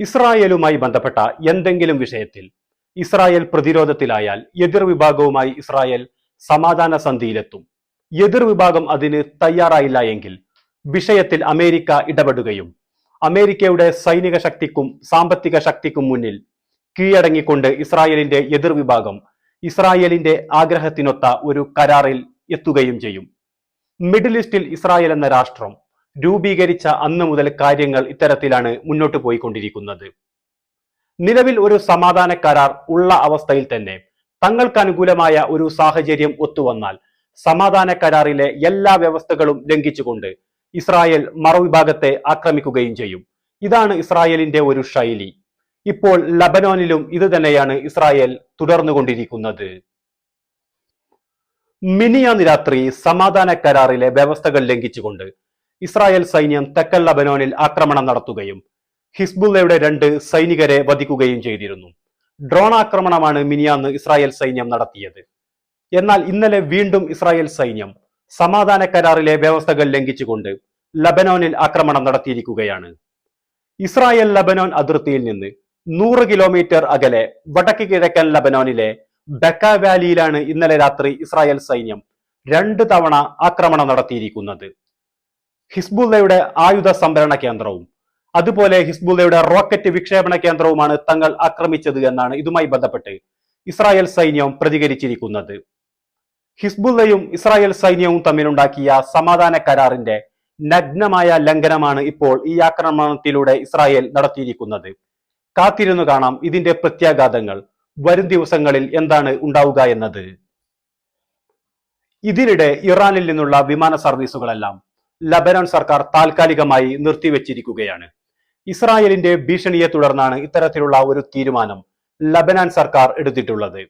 ഇസ്രായേലുമായി ബന്ധപ്പെട്ട എന്തെങ്കിലും വിഷയത്തിൽ ഇസ്രായേൽ പ്രതിരോധത്തിലായാൽ എതിർ വിഭാഗവുമായി ഇസ്രായേൽ സമാധാന സന്ധിയിലെത്തും. എതിർ വിഭാഗം അതിന് തയ്യാറായില്ല എങ്കിൽ വിഷയത്തിൽ അമേരിക്ക ഇടപെടുകയും അമേരിക്കയുടെ സൈനിക ശക്തിക്കും സാമ്പത്തിക ശക്തിക്കും മുന്നിൽ കീഴടങ്ങിക്കൊണ്ട് ഇസ്രായേലിന്റെ എതിർ വിഭാഗം ഇസ്രായേലിന്റെ ആഗ്രഹത്തിനൊത്ത ഒരു കരാറിൽ എത്തുകയും ചെയ്യും. മിഡിൽ ഈസ്റ്റിൽ ഇസ്രായേൽ എന്ന രാഷ്ട്രം രൂപീകരിച്ച അന്ന് മുതൽ കാര്യങ്ങൾ ഇത്തരത്തിലാണ് മുന്നോട്ട് പോയിക്കൊണ്ടിരിക്കുന്നത്. നിലവിൽ ഒരു സമാധാന കരാർ ഉള്ള അവസ്ഥയിൽ തന്നെ തങ്ങൾക്ക് അനുകൂലമായ ഒരു സാഹചര്യം ഒത്തുവന്നാൽ സമാധാന കരാറിലെ എല്ലാ വ്യവസ്ഥകളും ലംഘിച്ചുകൊണ്ട് ഇസ്രായേൽ മറുവിഭാഗത്തെ ആക്രമിക്കുകയും ചെയ്യും. ഇതാണ് ഇസ്രായേലിന്റെ ഒരു ശൈലി. ഇപ്പോൾ ലബനോനിലും ഇത് തന്നെയാണ് ഇസ്രായേൽ തുടർന്നുകൊണ്ടിരിക്കുന്നത്. മിനിയാന്ന് രാത്രി സമാധാന കരാറിലെ വ്യവസ്ഥകൾ ലംഘിച്ചുകൊണ്ട് ഇസ്രായേൽ സൈന്യം തെക്കൻ ലബനോനിൽ ആക്രമണം നടത്തുകയും ഹിസ്ബുള്ളയുടെ രണ്ട് സൈനികരെ വധിക്കുകയും ചെയ്തിരുന്നു. ഡ്രോൺ ആക്രമണമാണ് മിനിയാന്ന് ഇസ്രായേൽ സൈന്യം നടത്തിയത്. എന്നാൽ ഇന്നലെ വീണ്ടും ഇസ്രായേൽ സൈന്യം സമാധാന കരാറിലെ വ്യവസ്ഥകൾ ലംഘിച്ചുകൊണ്ട് ലബനോനിൽ ആക്രമണം നടത്തിയിരിക്കുകയാണ്. ഇസ്രായേൽ ലബനോൻ അതിർത്തിയിൽ നിന്ന് നൂറ് കിലോമീറ്റർ അകലെ വടക്ക് കിഴക്കൻ ലബനോനിലെ ബക്ക വാലിയിലാണ് ഇന്നലെ രാത്രി ഇസ്രായേൽ സൈന്യം രണ്ട് തവണ ആക്രമണം നടത്തിയിരിക്കുന്നത്. ഹിസ്ബുള്ളയുടെ ആയുധ സംഭരണ കേന്ദ്രവും അതുപോലെ ഹിസ്ബുള്ളയുടെ റോക്കറ്റ് വിക്ഷേപണ കേന്ദ്രവുമാണ് തങ്ങൾ ആക്രമിച്ചത് എന്നാണ് ഇതുമായി ബന്ധപ്പെട്ട് ഇസ്രായേൽ സൈന്യം പ്രതികരിച്ചിരിക്കുന്നത്. ഹിസ്ബുള്ളയും ഇസ്രായേൽ സൈന്യവും തമ്മിലുണ്ടാക്കിയ സമാധാന കരാറിന്റെ നഗ്നമായ ലംഘനമാണ് ഇപ്പോൾ ഈ ആക്രമണത്തിലൂടെ ഇസ്രായേൽ നടത്തിയിരിക്കുന്നത്. കാത്തിരുന്നു കാണാം ഇതിന്റെ പ്രത്യാഘാതങ്ങൾ വരും ദിവസങ്ങളിൽ എന്താണ് ഉണ്ടാവുക എന്നത്. ഇതിനിടെ ഇറാനിൽ നിന്നുള്ള വിമാന സർവീസുകളെല്ലാം ലബനാൻ സർക്കാർ താൽക്കാലികമായി നിർത്തിവെച്ചിരിക്കുകയാണ്. ഇസ്രായേലിന്റെ ഭീഷണിയെ തുടർന്നാണ് ഇത്തരത്തിലുള്ള ഒരു തീരുമാനം ലബനാൻ സർക്കാർ എടുത്തിട്ടുള്ളത്.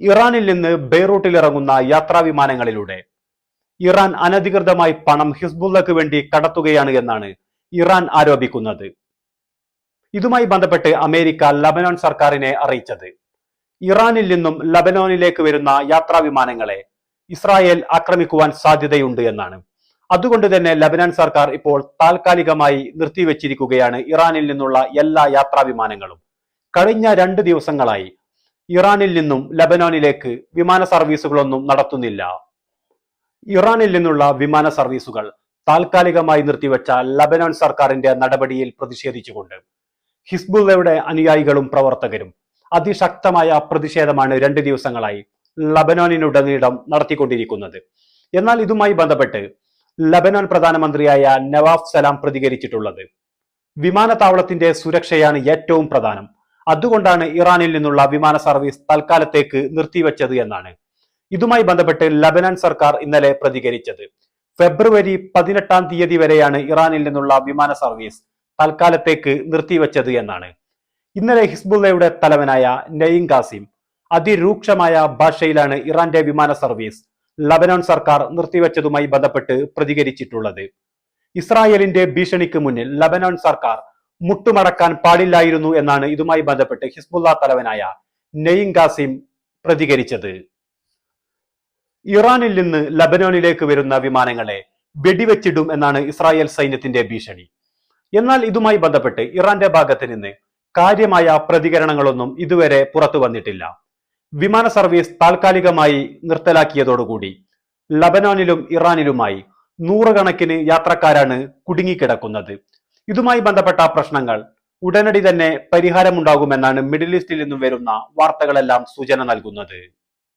ഇറാനിൽ നിന്ന് ബെയ്റൂട്ടിൽ ഇറങ്ങുന്ന യാത്രാ വിമാനങ്ങളിലൂടെ ഇറാൻ അനധികൃതമായി പണം ഹിസ്ബുള്ളക്ക് വേണ്ടി കടത്തുകയാണ് എന്നാണ് ഇറാൻ ആരോപിക്കുന്നത്. ഇതുമായി ബന്ധപ്പെട്ട് അമേരിക്ക ലബനോൻ സർക്കാരിനെ അറിയിച്ചത്. ഇറാനിൽ നിന്നും ലബനോനിലേക്ക് വരുന്ന യാത്രാ വിമാനങ്ങളെ ഇസ്രായേൽ ആക്രമിക്കുവാൻ സാധ്യതയുണ്ട് എന്നാണ്. അതുകൊണ്ട് തന്നെ ലബനാൻ സർക്കാർ ഇപ്പോൾ താൽക്കാലികമായി നിർത്തിവെച്ചിരിക്കുകയാണ് ഇറാനിൽ നിന്നുള്ള എല്ലാ യാത്രാ വിമാനങ്ങളും കഴിഞ്ഞ രണ്ട് ദിവസങ്ങളായി ഇറാനിൽ നിന്നും ലബനോനിലേക്ക് വിമാന സർവീസുകളൊന്നും നടത്തുന്നില്ല. ഇറാനിൽ നിന്നുള്ള വിമാന സർവീസുകൾ താൽക്കാലികമായി നിർത്തിവെച്ച ലബനാൻ സർക്കാരിന്റെ നടപടിയിൽ പ്രതിഷേധിച്ചുകൊണ്ട് ഹിസ്ബുള്ളയുടെ അനുയായികളും പ്രവർത്തകരും അതിശക്തമായ പ്രതിഷേധമാണ് രണ്ട് ദിവസങ്ങളായി ലബനോനിനുടനീളം നടത്തിക്കൊണ്ടിരിക്കുന്നത്. എന്നാൽ ഇതുമായി ബന്ധപ്പെട്ട് ലബനാൻ പ്രധാനമന്ത്രിയായ നവാഫ് സലാം പ്രതികരിച്ചിട്ടുള്ളത്. വിമാനത്താവളത്തിന്റെ സുരക്ഷയാണ് ഏറ്റവും പ്രധാനം. അതുകൊണ്ടാണ് ഇറാനിൽ നിന്നുള്ള വിമാന സർവീസ് തൽക്കാലത്തേക്ക് നിർത്തിവെച്ചത് എന്നാണ്. ഇതുമായി ബന്ധപ്പെട്ട് ലബനാൻ സർക്കാർ ഇന്നലെ പ്രതികരിച്ചത്. ഫെബ്രുവരി പതിനെട്ടാം തീയതി വരെയാണ് ഇറാനിൽ നിന്നുള്ള വിമാന സർവീസ് തൽക്കാലത്തേക്ക് നിർത്തിവെച്ചത് എന്നാണ്. ഇന്നലെ ഹിസ്ബുള്ളയുടെ തലവനായ നെയിം കാസിം അതിരൂക്ഷമായ ഭാഷയിലാണ് ഇറാന്റെ വിമാന സർവീസ് ലബനാൻ സർക്കാർ നിർത്തിവെച്ചതുമായി ബന്ധപ്പെട്ട് പ്രതികരിച്ചിട്ടുള്ളത്. ഇസ്രായേലിന്റെ ഭീഷണിക്ക് മുന്നിൽ ലബനോൺ സർക്കാർ മുട്ടുമടക്കാൻ പാടില്ലായിരുന്നു എന്നാണ് ഇതുമായി ബന്ധപ്പെട്ട് ഹിസ്ബുള്ള തലവനായ നെയിം ഖാസിം പ്രതികരിച്ചത്. ഇറാനിൽ നിന്ന് ലബനോനിലേക്ക് വരുന്ന വിമാനങ്ങളെ വെടിവെച്ചിടും എന്നാണ് ഇസ്രായേൽ സൈന്യത്തിന്റെ ഭീഷണി. എന്നാൽ ഇതുമായി ബന്ധപ്പെട്ട് ഇറാന്റെ ഭാഗത്ത് നിന്ന് കാര്യമായ പ്രതികരണങ്ങളൊന്നും ഇതുവരെ പുറത്തു വന്നിട്ടില്ല. വിമാന സർവീസ് താൽക്കാലികമായി നിർത്തലാക്കിയതോടുകൂടി ലബനോനിലും ഇറാനിലുമായി നൂറുകണക്കിന് യാത്രക്കാരാണ് കുടുങ്ങിക്കിടക്കുന്നത്. ഇതുമായി ബന്ധപ്പെട്ട പ്രശ്നങ്ങൾ ഉടനടി തന്നെ പരിഹാരമുണ്ടാകുമെന്നാണ് മിഡിൽ ഈസ്റ്റിൽ നിന്നും വരുന്ന വാർത്തകളെല്ലാം സൂചന നൽകുന്നത്.